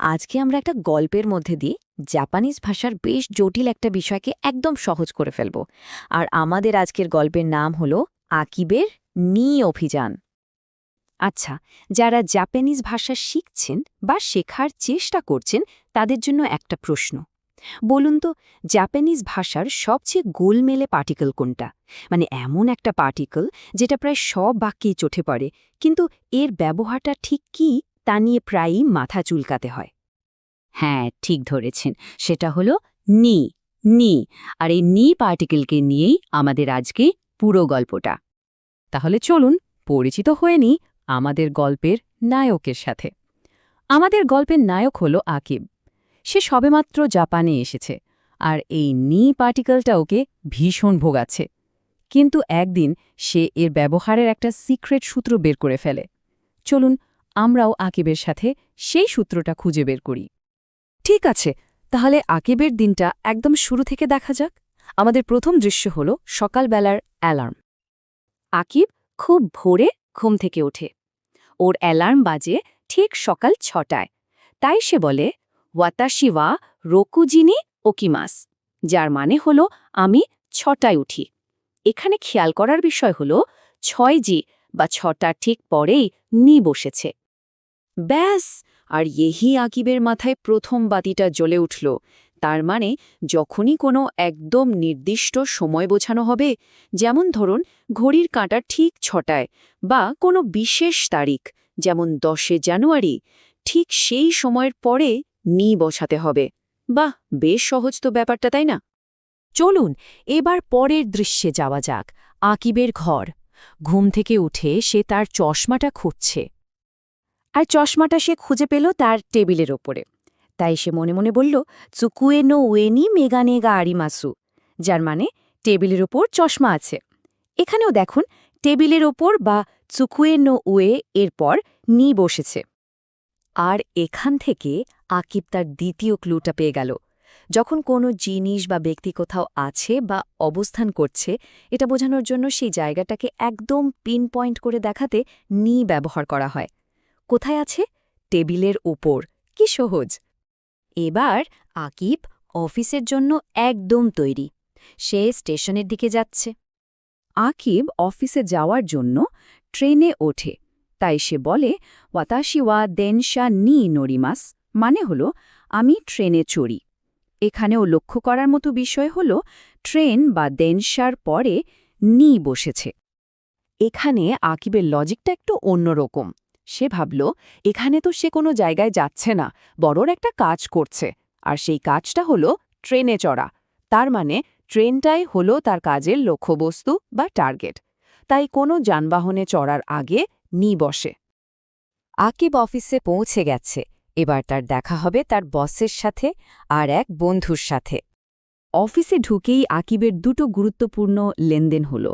আজকে আমরা একটা গল্পের মধ্যে দিয়ে জাপানিজ ভাষার বেশ জটিল একটা বিষয়কে একদম সহজ করে ফেলব। আর আমাদের আজকের গল্পের নাম হল আকিবের নি অভিযান। আচ্ছা যারা জাপানিজ ভাষা শিখছেন বা শেখার চেষ্টা করছেন, তাদের জন্য একটা প্রশ্ন। বলুন তো, জাপানিজ ভাষার সবচেয়ে গোলমেলে পার্টিকল কোনটা? মানে এমন একটা পার্টিকল যেটা প্রায় সব বাক্যেই চোখে পড়ে, কিন্তু এর ব্যবহারটা ঠিক কি তা নিয়ে প্রায়ই মাথা চুলকাতে হয়। হ্যাঁ ঠিক ধরেছেন। সেটা হলো নি নি। আর এই নি পার্টিকেলকে নিয়েই আমাদের আজকে পুরো গল্পটা। তাহলে চলুন, পরিচিত হয়ে নি আমাদের গল্পের নায়কের সাথে। আমাদের গল্পের নায়ক হলো আকিব। সে সবেমাত্র জাপানে এসেছে, আর এই নি পার্টিকেলটা ওকে ভীষণ ভোগাচ্ছে। কিন্তু একদিন সে এর ব্যবহারের একটা সিক্রেট সূত্র বের করে ফেলে। চলুন আমরাও আকিবের সাথে সেই সূত্রটা খুঁজে বের করি। ঠিক আছে, তাহলে আকিবের দিনটা একদম শুরু থেকে দেখা যাক। আমাদের প্রথম দৃশ্য হল সকালবেলার অ্যালার্ম। আকিব খুব ভোরে ঘুম থেকে ওঠে। ওর অ্যালার্ম বাজে ঠিক সকাল ছটায়। তাই সে বলে ওয়াতাশি ওয়া রোকুজিনি ওকিমাস যার মানে হল আমি ছটায় উঠি। এখানে খেয়াল করার বিষয় হল, ছয় জি বা ছটার ঠিক পরেই নি বসেছে। ব্যাস, আর yehi আকিবের মাথায় প্রথম বাতিটা জ্বলে উঠল। তার মানে যখনই কোনো একদম নির্দিষ্ট সময় বোঝানো হবে, যেমন ধরুন, ঘড়ির কাঁটা ঠিক ছটায়, বা কোনো বিশেষ তারিখ, যেমন দশে জানুয়ারি, ঠিক সেই সময়ের পরে নি বসাতে হবে। বাহ, বেশ সহজ তো ব্যাপারটা, তাই না? চলুন, এবার পরের দৃশ্যে যাওয়া যাক, আকিবের ঘর। ঘুম থেকে উঠে সে তার চশমাটা খুঁজছে। আর চশমাটা সে খুঁজে পেল তার টেবিলের ওপরে। তাই সে মনে মনে বলল, চুকুয়ে নো ওয়েনি মেগানেগা আরিমাসু যার মানে টেবিলের ওপর চশমা আছে। এখানেও দেখুন, টেবিলের ওপর বা চুকুয়ে নো উয়ে এরপর নি বসেছে। আর এখান থেকে আকিব তার দ্বিতীয় ক্লুটা পেয়ে গেল। যখন কোনো জিনিস বা ব্যক্তি কোথাও আছে বা অবস্থান করছে, এটা বোঝানোর জন্য সেই জায়গাটাকে একদম পিন পয়েন্ট করে দেখাতে নি ব্যবহার করা হয়। কোথায় আছে? টেবিলের ওপর কি সহজ। এবার আকিব অফিসের জন্য একদম তৈরি। সে স্টেশনের দিকে যাচ্ছে। আকিব অফিসে যাওয়ার জন্য ট্রেনে ওঠে। তাই সে বলে, ওয়াতাশি ওয়া দেনশা নি নরিমাস। মানে হল, আমি ট্রেনে চড়ি। এখানেও লক্ষ্য করার মতো বিষয় হল, ট্রেন বা দেনশার পরে নি বসেছে। এখানে আকিবের লজিকটা একটু অন্যরকম। সে ভাবল, এখানে তো সে কোনো জায়গায় যাচ্ছে না বড়র একটা কাজ করছে। আর সেই কাজটা হলো ট্রেনে চড়া। তার মানে ট্রেনটাই হলো তার কাজের লক্ষ্যবস্তু বা টার্গেট। তাই কোনো যানবাহনে চড়ার আগে নি বসে। আকিব অফিসে পৌঁছে গেছে। এবার তার দেখা হবে তার বসের সাথে আর এক বন্ধুর সাথে। অফিসে ঢুকেই আকিবের দুটো গুরুত্বপূর্ণ লেনদেন হল।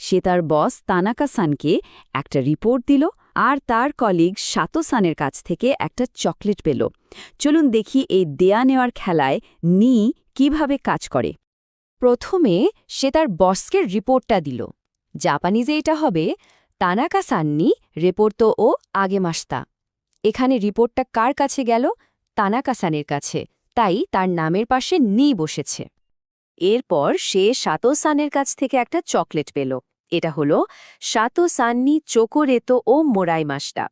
সে তার বস তানাকা সানকে একটা রিপোর্ট দিল আর তার কলিগ সাতোসানের কাছ থেকে একটা চকলেট পেল। চলুন দেখি এই দেয়া নেওয়ার খেলায় নি কীভাবে কাজ করে। প্রথমে সে তার বসকে রিপোর্টটা দিল। জাপানিজে এটা হবে তানাকা সান্নি, রিপোর্ট ও আগে মাসতা। এখানে রিপোর্টটা কার কাছে গেল? তানাকাসানের কাছে। তাই তার নামের পাশে নি বসেছে। এরপর সে সাতোসানের কাছ থেকে একটা চকলেট পেল। এটা হলো সাতোসান্নি চোকোরেতো ও মোরাই মাসটা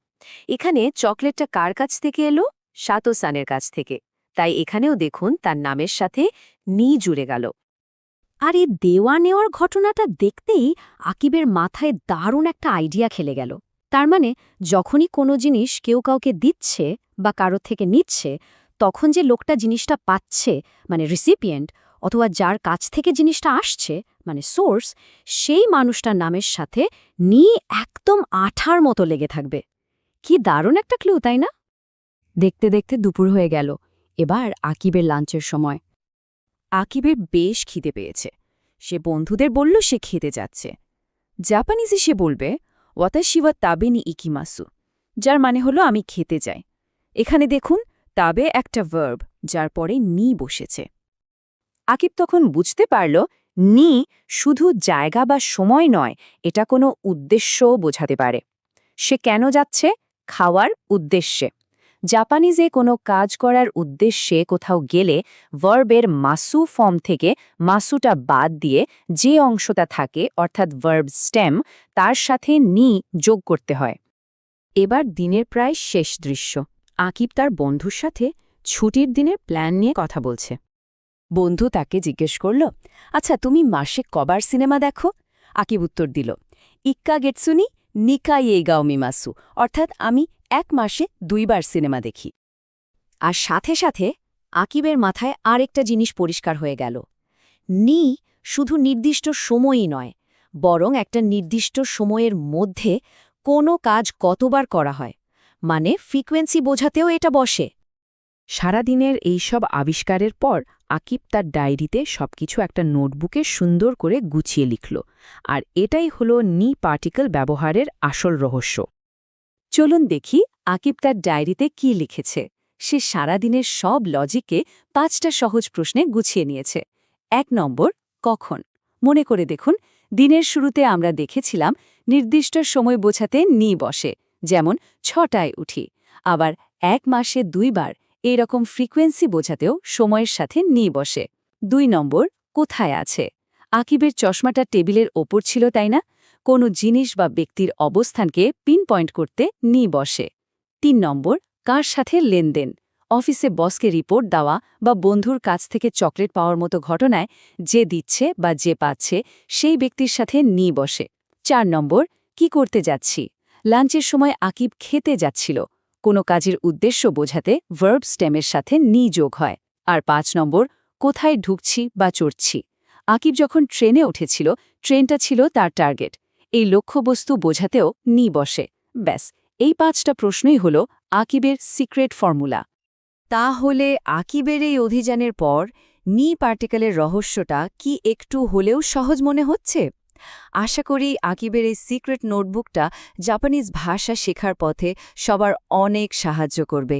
এখানে চকলেটটা কার কাছ থেকে এলো? সাতোসানের কাছ থেকে। তাই এখানেও দেখুন তার নামের সাথে নি জুড়ে গেল। আর এই দেওয়া নেওয়ার ঘটনাটা দেখতেই আকিবের মাথায় দারুণ একটা আইডিয়া খেলে গেল। তার মানে যখনই কোনো জিনিস কেউ কাউকে দিচ্ছে বা কারোর থেকে নিচ্ছে, তখন যে লোকটা জিনিসটা পাচ্ছে মানে রিসিপিয়েন্ট অথবা যার কাছ থেকে জিনিসটা আসছে মানে সোর্স, সেই মানুষটার নামের সাথে নি একদম আঠার মতো লেগে থাকবে। কি দারুণ একটা ক্লু, তাই না? দেখতে দেখতে দুপুর হয়ে গেল। এবার আকিবের লাঞ্চের সময়। আকিবের বেশ খিদে পেয়েছে। সে বন্ধুদের বলল, সে খেতে যাচ্ছে। জাপানিজে সে বলবে, ওয়াতাশিওয়া তাবেনি ইকিমাসু, যার মানে হলো আমি খেতে যাই। এখানে দেখুন, তাবে একটা ভার্ব, যার পরে নি বসেছে। আকিব তখন বুঝতে পারল নি শুধু জায়গা বা সময় নয়, এটা কোনো উদ্দেশ্যও বোঝাতে পারে। সে কেন যাচ্ছে? খাওয়ার উদ্দেশ্যে। জাপানিজে কোনো কাজ করার উদ্দেশ্যে কোথাও গেলে ভার্বের মাসু ফর্ম থেকে মাসুটা বাদ দিয়ে যে অংশটা থাকে, অর্থাৎ ভার্ব স্টেম, তার সাথে নি যোগ করতে হয়। এবার দিনের প্রায় শেষ দৃশ্য। আকিব তার বন্ধুর সাথে ছুটির দিনের প্ল্যান নিয়ে কথা বলছে। বন্ধু তাকে জিজ্ঞেস করল আচ্ছা তুমি মাসে কবার সিনেমা দেখো? আকিব উত্তর দিল, ইক্কা গেটসুনি নিকা ইয়েগাও মিমাসু অর্থাৎ আমি এক মাসে দুইবার সিনেমা দেখি। আর সাথে সাথে আকিবের মাথায় আরেকটা জিনিস পরিষ্কার হয়ে গেল। নি শুধু নির্দিষ্ট সময়ই নয়, বরং একটা নির্দিষ্ট সময়ের মধ্যে কোনো কাজ কতবার করা হয়? মানে ফ্রিকোয়েন্সি বোঝাতেও এটা বসে। সারাদিনের এইসব আবিষ্কারের পর আকিব তার ডায়েরিতে সবকিছু একটা নোটবুকে সুন্দর করে গুছিয়ে লিখল। আর এটাই হলো নি পার্টিকেল ব্যবহারের আসল রহস্য। চলুন দেখি আকিব তার ডায়েরিতে কি লিখেছে। সে সারাদিনের সব লজিককে পাঁচটা সহজ প্রশ্নে গুছিয়ে নিয়েছে। এক নম্বর, কখন? মনে করে দেখুন, দিনের শুরুতে আমরা দেখেছিলাম নির্দিষ্ট সময় বোঝাতে নি বসে, যেমন ছটায় উঠি। আবার এক মাসে দুইবার এই রকম ফ্রিকোয়েন্সি বোঝাতেও সময়ের সাথে নি বসে। দুই নম্বর, কোথায় আছে? আকিবের চশমাটা টেবিলের ওপর ছিল, তাই না? কোনো জিনিস বা ব্যক্তির অবস্থানকে পিন পয়েন্ট করতে নি বসে। তিন নম্বর, কার সাথে লেনদেন? অফিসে বসকে রিপোর্ট দেওয়া বা বন্ধুর কাছ থেকে চকলেট পাওয়ার মতো ঘটনায় যে দিচ্ছে বা যে পাচ্ছে, সেই ব্যক্তির সাথে নি বসে। চার নম্বর, কি করতে যাচ্ছি? লাঞ্চের সময় আকিব খেতে যাচ্ছিল। কোনো কাজের উদ্দেশ্য বোঝাতে ভার্ব স্টেমের সাথে নি যোগ হয়। আর পাঁচ নম্বর, কোথায় ঢুকছি বা চড়ছি? আকিব যখন ট্রেনে উঠেছিল, ট্রেনটা ছিল তার টার্গেট এই লক্ষ্যবস্তু বোঝাতেও নি বসে। ব্যাস, এই পাঁচটা প্রশ্নই হল আকিবের সিক্রেট ফর্মুলা তাহলে আকিবের এই অভিযানের পর নি পার্টিকেলের রহস্যটা কি একটু হলেও সহজ মনে হচ্ছে? আশা করি আকিবের এই সিক্রেট নোটবুকটা জাপানিজ ভাষা শেখার পথে সবার অনেক সাহায্য করবে।